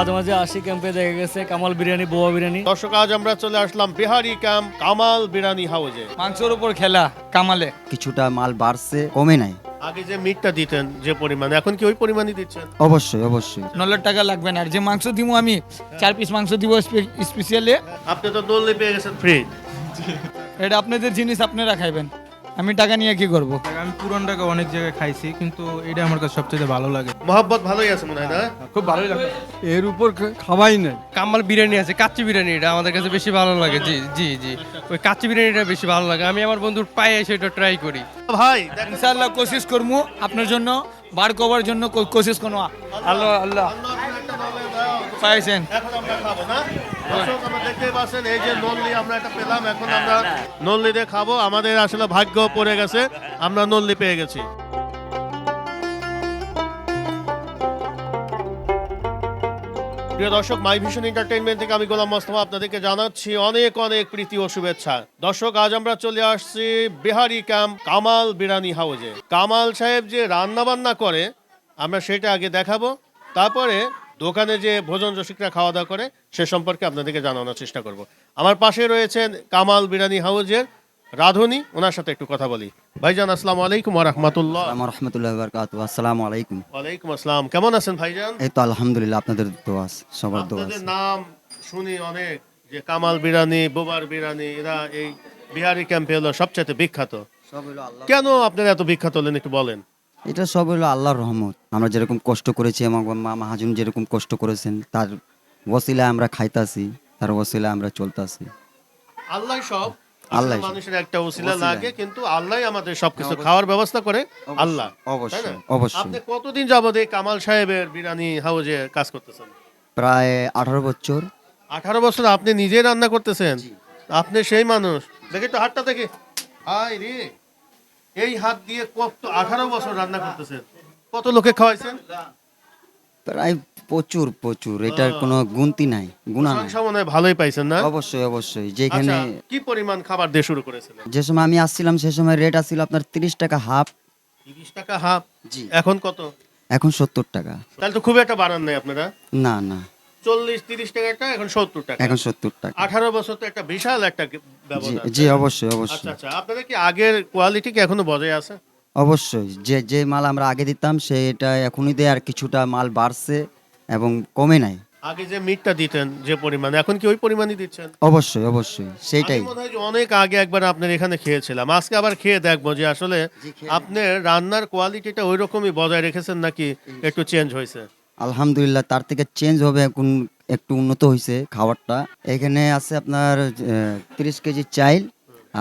মাঝে মাঝে আসি ক্যাম্পে দেখা গেছে কামাল বিরিয়ানি বোয়া বিরিয়ানি। দর্শক আজ আমরা চলে আসলাম বিহারি ক্যাম্প কামাল বিরিয়ানি হাউজে মাংসের উপর খেলা কামালে। কিছুটা মাল বাড়ছে কমে নাই। আগে যে মিটটা দিতেন যে পরিমাণে এখন কি ওই পরিমাণই দিচ্ছেন? অবশ্যই অবশ্যই। নলের টাকা লাগবে না আর যে মাংস দিব আমি চার পিস মাংস দিব স্পেশালি আপনি তো দোললে পেয়ে গেছেন ফ্রি এটা আপনাদের জিনিস আপনারা খাইবেন। আমি টাকা নিয়ে কি করব? আমি পুরান টাকা অনেক জায়গায় খাইছি কিন্তু এটা আমার কাছে সবচেয়ে ভালো লাগে। মোহাব্বত ভালোই আছে মনে হয় না? খুব ভালোই লাগে। এর উপর খাওয়াই নাই। কামাল বিরিয়ানি আছে কাচ্চি বিরিয়ানি এটা আমাদের কাছে বেশি ভালো লাগে জি জি জি। ওই কাচ্চি বিরিয়ানিটা বেশি ভালো লাগে। আমি আমার বন্ধুর পায়ে এসে এটা ট্রাই করি। ভাই ইনশাআল্লাহ কোশিশ করব আপনার জন্য বার করার জন্য কো- কোশিশ করব আল্লাহ আল্লাহ। পাইছেন। এখন আমরা খাব না? দর্শক আমরা দেখতে পাচ্ছেন এই যে নল্লি আমরা এটা পেলাম এখন আমরা নল্লি দিয়ে খাব। আমাদের আসলে ভাগ্য পড়ে গেছে আমরা নল্লি পেয়ে গেছি। প্রিয় দর্শক মাই ভিশন এন্টারটেইনমেন্ট থেকে আমি গোলাম মোস্তফা আপনাদেরকে জানাচ্ছি অনেক অনেক প্রীতি ও শুভেচ্ছা। দর্শক আজ আমরা চলে আসছি বিহারি ক্যাম্প কামাল বিরানি হাউজে কামাল সাহেব যে রান্না বান্না করে আমরা সেটা আগে দেখাবো। তারপরে দোকানে যে ভোজন রসিকরা খাওয়া দাওয়া করে সে সম্পর্কে আপনাদেরকে জানানোর চেষ্টা করব। আমার পাশে রয়েছেন কামাল বিরানি হাউজের রাধুনি ওনার সাথে একটু কথা বলি। ভাইজান আসসালামু আলাইকুম রহমতুল্লাহ। আমার রহমতুল্লাহ বারকাত আসসালামু আলাইকুম। ওয়ালাইকুম আসসালাম কেমন আছেন ভাইজান? এই তো আলহামদুলিল্লাহ আপনাদের দোয়াস সবার দোয়াস আপনাদের নাম শুনি অনেক যে কামাল বিরানি বোবার বিরানি এরা এই বিহারি ক্যাম্পে হলো সবচেয়ে বিখ্যাত। কেন আপনারা এত বিখ্যাত হলেন একটু বলেন। এটা সব হলো আল্লাহর রহমত। আমরা যেরকম কষ্ট করেছি আমার মা মাহাজন যেরকম কষ্ট করেছেন তার ওসিলা আমরা খাইতাছি তার ওসিলা আমরা চলতাছি। আল্লাহ সব সব। মানুষের একটা ওসিলা। লাগে কিন্তু আল্লাহ আমাদের সবকিছু খাওয়ার ব্যবস্থা করে আল্লাহ অবশ্যই, অবশ্যই। আপনি কতদিন যাবত এই কামাল সাহেবের বিরানি হাউজে কাজ করতেছেন? প্রায় আঠারো বছর। আঠারো বছর আপনি নিজে রান্না করতেছেন? আপনি সেই মানুষ। দেখি তো হাতটা দেখি। আয় রে। এই হাত দিয়ে কত আঠারো বছর রান্না করতেছেন। কত লোকে খাওয়াইছেন? প্রায় প্রচুর প্রচুর। এটার কোনো গুনতি নাই গুণা নাই। মনে ভালোই পাইছেন না? অবশ্যই অবশ্যই। যেখানে আচ্ছা কি পরিমাণ খাবার দিয়ে শুরু করেছিলেন? যে সময় আমি আসছিলাম সে সময় রেট আসছিল আপনার তিরিশ টাকা হাফ তিরিশ টাকা হাফ জি। এখন কত? এখন সত্তর টাকা। তাহলে তো খুব একটা বাড়ান নাই আপনারা? না না। চল্লিশ তিরিশ টাকাটা এখন সত্তর টাকা। এখন সত্তর টাকা। আঠারো বছর তো একটা বিশাল একটা ব্যবধান জি অবশ্যই আচ্ছা অবশ্যই আচ্ছা আপনাদের কি আগের কোয়ালিটি কি এখনও বজায় আছে? অবশ্যই যে যে মাল আমরা আগে দিতাম সেটা এখনই দেয় আর কিছুটা মাল বাড়ছে এবং কমে নাই। আগে যে মিটটা দিতেন যে পরিমাণে এখন কি ওই পরিমাণই দিচ্ছেন? অবশ্যই অবশ্যই মনে হয় যে অনেক আগে একবার আপনার এখানে খেয়েছিলাম আজকে আবার খেয়ে দেখব যে আসলে আপনার রান্নার কোয়ালিটিটা ওই রকমই বজায় রেখেছেন নাকি একটু চেঞ্জ হয়েছে? আলহামদুলিল্লাহ তার থেকে চেঞ্জ হবে এখন একটু উন্নত হয়েছে খাবারটা। এখানে আছে আপনার তিরিশ কেজি চাইল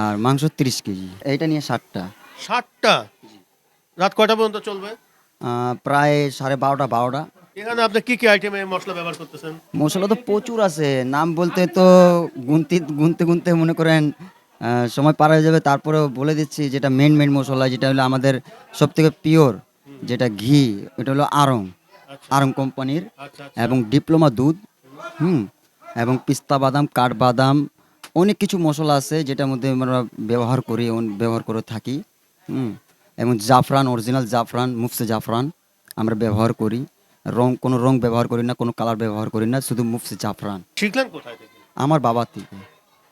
আর মাংস তিরিশ কেজি। এইটা নিয়ে ষাটটা ষাটটা রাত কয়টা পর্যন্ত চলবে? প্রায় সাড়ে বারোটা বারোটা। এখানে আপনি কি কি আইটেমে মশলা ব্যবহার করতেছেন? মশলা তো প্রচুর আছে। নাম বলতে তো গুনতে গুনতে গুনতে মনে করেন সময় পার হয়ে যাবে। তারপরেও বলে দিচ্ছি যেটা মেন মেন মশলা যেটা হলো আমাদের সব থেকে পিওর যেটা ঘি এটা হলো আরং। আরং কোম্পানির। আচ্ছা এবং ডিপ্লোমা দুধ হুম এবং পিস্তা বাদাম কাঠবাদাম অনেক কিছু মশলা আছে যেটার মধ্যে আমরা ব্যবহার করি ব্যবহার করে থাকি হুম। এবং জাফরান অরিজিনাল জাফরান মুফসে জাফরান আমরা ব্যবহার করি। রং কোনো রং ব্যবহার করি না কোনো কালার ব্যবহার করি না শুধু মুফসে জাফরান। শিখলেন কোথায় আমার বাবা থেকে।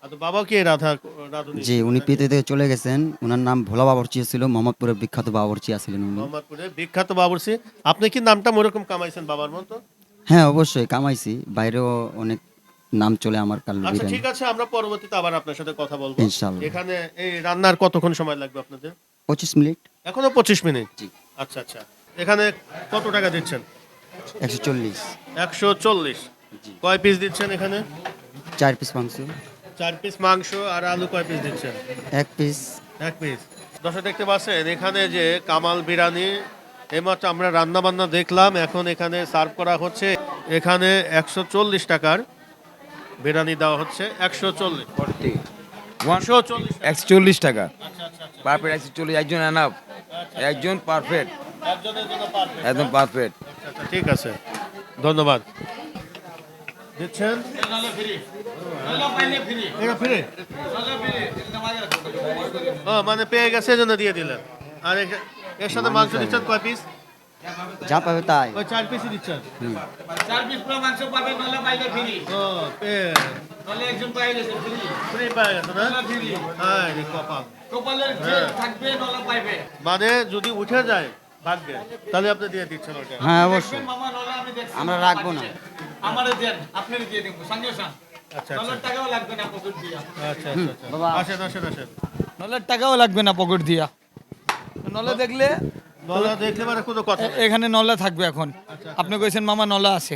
বাবা কি? রাধা রাধুনি। যে উনি পিতে চলে গেছেন। ওনার নাম ভোলা বাবরচি ছিল মোহাম্মদপুরের বিখ্যাত বাবরচি ছিলেন উনি। মোহাম্মদপুরে বিখ্যাত বাবুরসি আপনি কি নামটা ওরকম কামাইছেন বাবার মতো? হ্যাঁ অবশ্যই কামাইছি। বাইরেও অনেক নাম চলে আমার কাল আচ্ছা ঠিক আছে আমরা পরবর্তীতে আবার আপনার সাথে কথা বলব। ইনশাআল্লাহ। এখানে এই রান্নার কতক্ষণ সময় লাগবে আপনাদের? পঁচিশ মিনিট। এখনও পঁচিশ মিনিট? জি। আচ্ছা আচ্ছা। এখানে কত টাকা দিচ্ছেন? একশো চল্লিশ। একশো চল্লিশ। কয় পিস দিচ্ছেন এখানে? চার পিস মাংস। চার পিস মাংস আর আলু কয় পিস দিচ্ছেন? এক পিস এক পিস দর্শক দেখতে পাচ্ছেন এখানে যে কামাল বিরানি এইমাত্র আমরা রান্না বান্না দেখলাম এখন এখানে সার্ভ করা হচ্ছে। এখানে একশো চল্লিশ টাকার বিরিয়ানি দেওয়া হচ্ছে একশো চল্লিশ। একশো চল্লিশ একশো চল্লিশ টাকা। পারফেক্ট একশো চল্লিশ একজন এনাফ একজন পারফেক্ট একদম পারফেক্ট আচ্ছা ঠিক আছে। ধন্যবাদ। দিচ্ছেন? এটা ফ্রি? ও মানে পেয়ে গেছে এজন্য দিয়ে দিলেন। আর এর সাথে মাংস দিচ্ছেন কয় পিস যা পাবে তাই। ওই চার পিসই দিচ্ছেন? চার পিস পুরো মাংস পাবে নলে পাইলে ফ্রি। ও পেয়ে। নলে একজন পাইলে ফ্রি। ফ্রি গেছে না? ফ্রি। হ্যাঁ রে কপাল। কপালের থাকবে নলে পাইবে। মানে যদি উঠে যায় ভাগ্যে তাহলে আপনি দিয়ে দিচ্ছেন ওটা হ্যাঁ অবশ্যই। মামা নলে আমি দেখছি আমরা রাখব না। আমারে দেন আপনারে দিয়ে দেব সঙ্গে সঙ্গে। টাকাও লাগবে না পকেট দিয়া। আচ্ছা আচ্ছা আচ্ছা। আসেন আসেন আসেন নলের টাকাও লাগবে না পকেট দিয়া। নলে দেখলে মানে এ-। এখানে নলা থাকবে এখন। আপনি কইছেন মামা নলা আছে।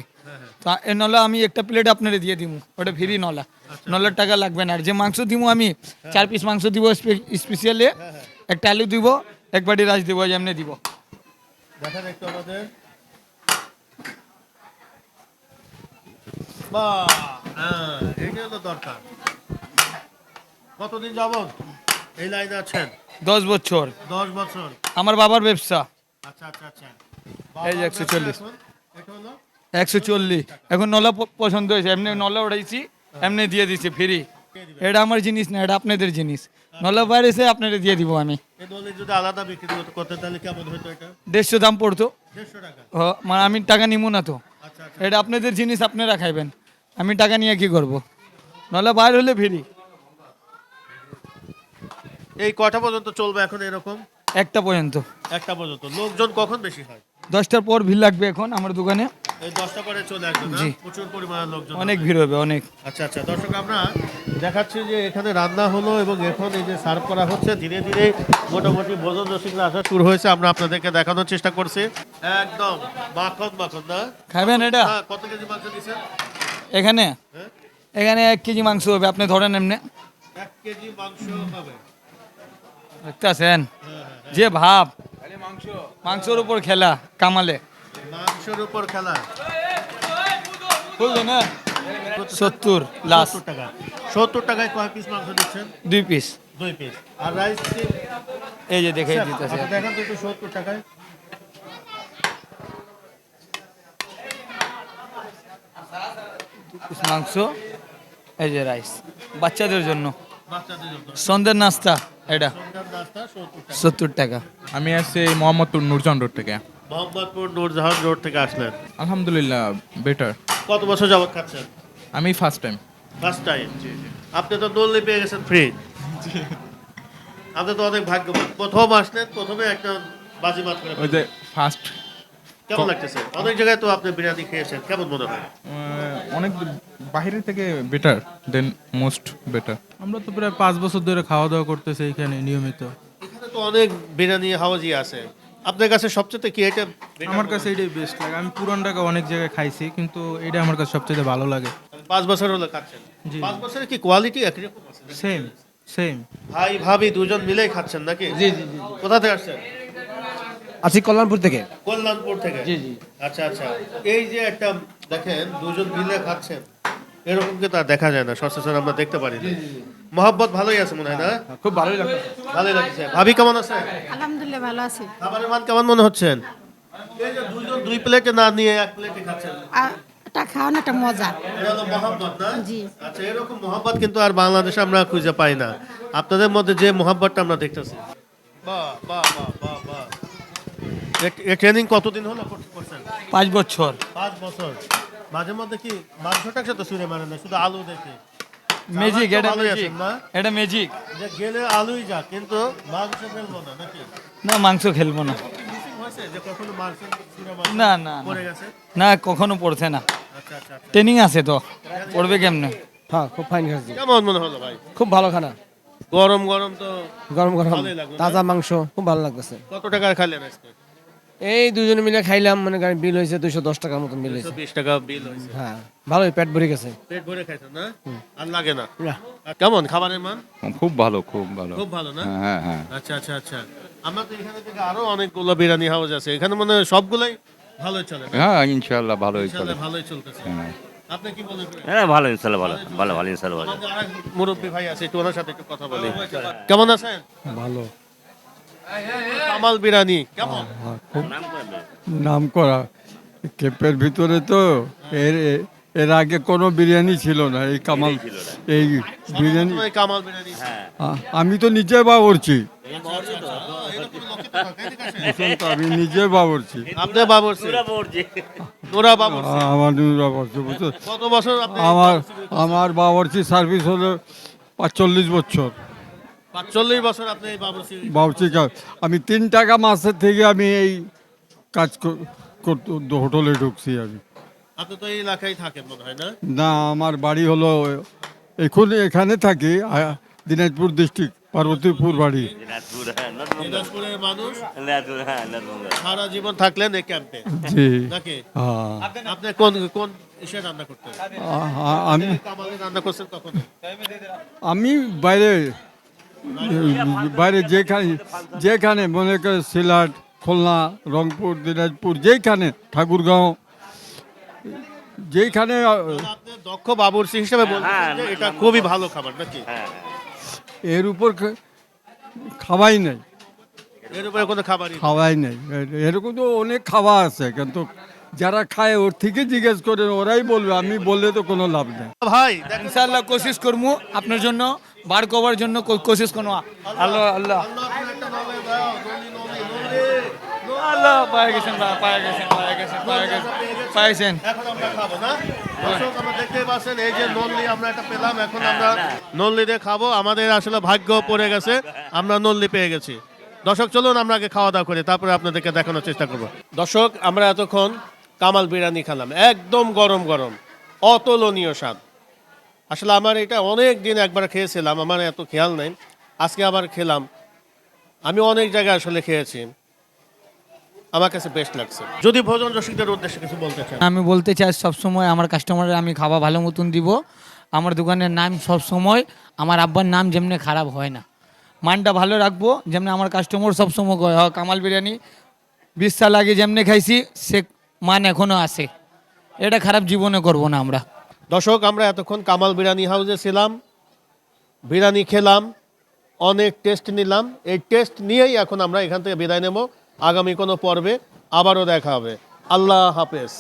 তা এই নলা আমি একটা প্লেট আপনারে দিয়ে দিব ওটা ফ্রি নলা। নলার টাকা লাগবে না। আর যে মাংস দিব আমি চার পিস মাংস দিব স্পেশালি একটা আলু দিব এক বাটি রাইস দিব এমনি দিব। দেখেন একটু আমাদের। বাহ! হ্যাঁ এইটা হলো দরকার। কতদিন যাবত এই লাইনে আছেন? দশ বছর। দশ বছর। আমার বাবার ব্যবসা। আচ্ছা আচ্ছা আচ্ছা। এই যে 140 এখন? একশো চল্লিশ। এখন নলা পছন্দ হয়েছে। এমনি নলা উঠাইছি এমনি দিয়ে দিছি ফ্রি। এটা আমার জিনিস না এটা আপনাদের জিনিস। নলা বাইরেছে আপনাদের দিয়ে দিব আমি। যদি আলাদা বিক্রি করতে- তাহলে কেমন হতো এটা? দেড়শো দাম পড়তো। দেড়শো টাকা। ও, মানে আমি টাকা নিবো না তো। আচ্ছা আচ্ছা। এটা আপনাদের জিনিস আপনারা খাইবেন। আমি টাকা নিয়ে কি করব? নলা বাইর হলে ফিরি। এই কটা পর্যন্ত চলবে এখন এরকম? একটা পর্যন্ত। একটা পর্যন্ত। লোকজন কখন বেশি হয়? দশটার পর ভিড় লাগবে এখন আমার দোকানে। এই দশটা পরে চলে আসবে না? জি। প্রচুর পরিমাণে লোকজন অনেক ভিড় হবে অনেক। আচ্ছা আচ্ছা দর্শক আমরা দেখাচ্ছি যে এখানে রান্না হলো এবং এখন এই যে সার্ভ করা হচ্ছে ধীরে ধীরে মোটামুটি ভোজন রসিকরা আসা শুরু হয়েছে। আমরা আপনাদেরকে দেখানোর চেষ্টা করছি। একদম মাখন মাখন না? খাবেন এটা? হ্যাঁ কত কেজি মাংস দিচ্ছেন এখানে? হ্যাঁ? এখানে এক কেজি মাংস হবে আপনি ধরেন এমনি। এক কেজি মাংস হবে। দেখতে আছেন যে ভাব। মাংসের উপর খেলা কামালে। মাংসের উপর খেলা। বুঝলেন না সত্তর লাস্ট টাকা। সত্তর টাকায় কয় পিস মাংস দিচ্ছেন? দুই পিস দুই পিস আর রাইস এই যে দেখে দিতেছে। দেখান তো সত্তর টাকায়। মাংস? এই যে রাইস বাচ্চাদের জন্য। বাচ্চাদের সন্ধ্যের নাস্তা এটা। সত্তর টাকা। আমি আসছি মোহাম্মদপুর নুরজান রোড থেকে। মোহাম্মদপুর নূরজাহান রোড থেকে আসলেন। আলহামদুলিল্লাহ বেটার কত বছর যাবত খাচ্ছেন? আমি ফার্স্ট টাইম ফার্স্ট টাইম আপনি তো দোল্লি পেয়ে গেছেন ফ্রি আপনি তো অনেক ভাগ্যবান। প্রথম আসলেন প্রথমে একটা বাজি মাত করে ওই যে ফার্স্ট কেমন লাগতেছে? অনেক জায়গায় তো আপনি বিরিয়ানি খেয়েছেন। কেমন মনে হয়? অনেক বাইরে থেকে বেটার দেন মোস্ট বেটার আমরা তো প্রায় পাঁচ বছর ধরে খাওয়া দাওয়া করতেছি এখানে নিয়মিত। এখানে তো অনেক বিরিয়ানি হাউজি আছে। আপনার কাছে সবচেয়ে কি এটা আমার কাছে এটাই বেস্ট লাগে। আমি পুরান ঢাকা অনেক জায়গায় খাইছি কিন্তু এটা আমার কাছে সবচেয়ে ভালো লাগে। পাঁচ বছর হলো খাচ্ছেন। জি। পাঁচ বছরে কি কোয়ালিটি একই রকম আছে সেম সেম ভাই ভাবি দুজন মিলেই খাচ্ছেন নাকি? জি জি। কোথা থেকে আসছেন? আছি কল্যাণপুর থেকে। কল্যাণপুর থেকে? জি জি। আচ্ছা আচ্ছা। এই যে একটা দেখেন দুজন মিলে খাচ্ছেন। এরকম কিন্তু আর দেখা যায় না সচরাচর আমরা দেখতে পারি না। মহাব্বত ভালোই আছে মনে হয় না? খুব ভালোই লাগছে। ভালোই লাগছে। ভাবি কেমন আছে? আলহামদুলিল্লাহ ভালো আছি। খাবারের মান কেমন মনে হচ্ছেন? এই যে দুজন দুই প্লেটে না নিয়ে এক প্লেটে খাচ্ছেন। আর এটা খাওয়ানো একটা মজা। এটা হলো মহাব্বত না? জি। আচ্ছা এরকম মহাব্বত কিন্তু আর বাংলাদেশে আমরা খুঁজে পাই না। আপনাদের মধ্যে যে মহাব্বতটা আমরা দেখতেছি। বাহ বাহ বাহ। এ- ট্রেনিং কতদিন হলো করছেন? পাঁচ বছর। পাঁচ বছর। মাঝে মধ্যে কি মাংসটা সাথে সুরে মারে না শুধু আলু দেখে? ম্যাজিক তো এটা ম্যাজিক এটা ম্যাজিক যে গেলে আলুই যা কিন্তু মাংস ফেলব না নাকি? না মাংস খেলব না। না না না। পড়ে গেছে? না কখনো পড়ছে না। আচ্ছা আচ্ছা আচ্ছা। ট্রেনিং আছে তো। পড়বে কেমনে? হ্যাঁ খুব ফাইন খাচ্ছি কেমন মনে হলো ভাই? খুব ভালো খানা। গরম গরম তো গরম গরম? তাজা মাংস খুব ভালো লাগতেছে। কত টাকার খাইলেন আজকে? এই দুজনে মিলে খাইলাম মানে গাড়ি বিল হয়েছে দুইশো দশ টাকার মতন বিল হয়েছে। বিশ টাকা বিল হয়েছে। হ্যাঁ ভালোই পেট ভরে গেছে। পেট ভরে খাইছেন না? আর লাগে না। কেমন খাবারের মান? খুব ভালো খুব ভালো। খুব ভালো না? হ্যাঁ হ্যাঁ আচ্ছা আচ্ছা আচ্ছা। আমরা তো এখানে থেকে আরও অনেকগুলো বিরিয়ানি হাউস আছে। এখানে মনে হয় সবগুলাই ভালোই চলে? হ্যাঁ ইনশাল্লাহ ভালোই চলে। ভালোই চলতেছে। হ্যাঁ। আপনি কি বলেন? হ্যাঁ ভালো ইনশাল্লাহ ভালো। ভালো ভালো ইনশাল্লাহ ভালো। আমাদের আরেক মুরব্বী ভাই আছে একটু ওনার সাথে একটু কথা বলি। কেমন আছেন? ভালো। কামাল বিরিয়ানি কেমন? নাম করা। ক্যাম্পের ভিতরে তো এর এর আগে কোনো বিরিয়ানি ছিল না এই কামাল এই বিরিয়ানি। কামাল বিরিয়ানি। আমি তো নিজে বাবরছি। আচ্ছা, আচ্ছা, আচ্ছা। আমি নিজে বাবরছি। নোরা আমার বাবরছি বুঝছ? কত বছর আমার আমার বাবরচি সার্ভিস হলো পাঁচচল্লিশ বছর। পাঁচচল্লিশ বছর আপনি কাজ। আমি তিন টাকা মাসের থেকে আমি এই কাজ কর- করতে হোটেলে ঢুকছি আমি। আপনি তো এই এলাকায় থাকেন মনে হয় না? না আমার বাড়ি হলো এখন এখানে থাকি দিনাজপুর ডিস্ট্রিক্ট পার্বতীপুর বাড়ি। হ্যাঁ মানুষ? হ্যাঁ সারা জীবন থাকলেন এই ক্যাম্পে? জি। নাকি? হ্যাঁ। আপনি কোন কোন রান্না করতেন? আ- আ- আমি কামালে রান্না করছেন কখন? আমি বাইরে বাইরে যেখানে যেখানে মনে করে সিলাট খুলনা রংপুর দিনাজপুর যেখানে ঠাকুরগাঁও যেখানে দক্ষ বাবুর্চি হিসেবে এটা খুবই ভালো খাবার নাকি? হ্যাঁ। এর উপর খাওয়াই নেই। এর উপরে কোনো খাবারই নেই। খাওয়াই নেই। এরকম তো অনেক খাওয়া আছে কিন্তু যারা খায় ওর থেকে জিজ্ঞেস করে ওরাই বলবে আমি বললে তো কোনো লাভ নেই। ভাই দেখেন ইনশাআল্লাহ কোশিশ করব আপনার জন্য বার করবার জন্য কো- কোশিশ করব আল্লাহ আল্লাহ। আল্লাহ পায়ে গেছেন পায়ে গেছেন পায়ে গেছেন পায়ে গেছেন পাইছেন এখন আমরা খাব না। দর্শক আমরা দেখতে পাচ্ছেন এই যে নল্লি আমরা পেলাম এখন আমরা নল্লি দিয়ে খাব। আমাদের আসলে ভাগ্য পড়ে গেছে আমরা নল্লি পেয়ে গেছি। দর্শক চলুন আমরা আগে খাওয়া দাওয়া করি তারপরে আপনাদেরকে দেখানোর চেষ্টা করব। দর্শক আমরা এতক্ষণ কামাল বিরিয়ানি খেলাম একদম গরম গরম অতুলনীয় স্বাদ। আসলে আমার এটা অনেক দিন একবার খেয়েছিলাম আমার এত খেয়াল নেই আজকে আবার খেলাম। আমি অনেক জায়গায় আসলে খেয়েছি আমার কাছে বেস্ট লাগছে। যদি ভোজন রসিকদের উদ্দেশ্যে কিছু বলতে চান। আমি বলতে চাই সবসময় আমার কাস্টমারের আমি খাওয়া ভালো মতন দিব। আমার দোকানের নাম সবসময় আমার আব্বার নাম যেমনি খারাপ হয় না। মানটা ভালো রাখব যেমনি আমার কাস্টমার সবসময় "হ, কামাল বিরিয়ানি বিশ সাল আগে যেমনি খাইছি সে মান এখনও আছে। এটা খারাপ জীবনে করব না আমরা। দর্শক, আমরা এতক্ষণ কামাল বিরিয়ানি হাউসে ছিলাম। বিরিয়ানি খেলাম, অনেক টেস্ট নিলাম। এই টেস্ট নিয়েই এখন আমরা এখান থেকে বিদায় নেব। আগামী কোনো পর্বে আবারও দেখা হবে। আল্লাহ হাফেজ।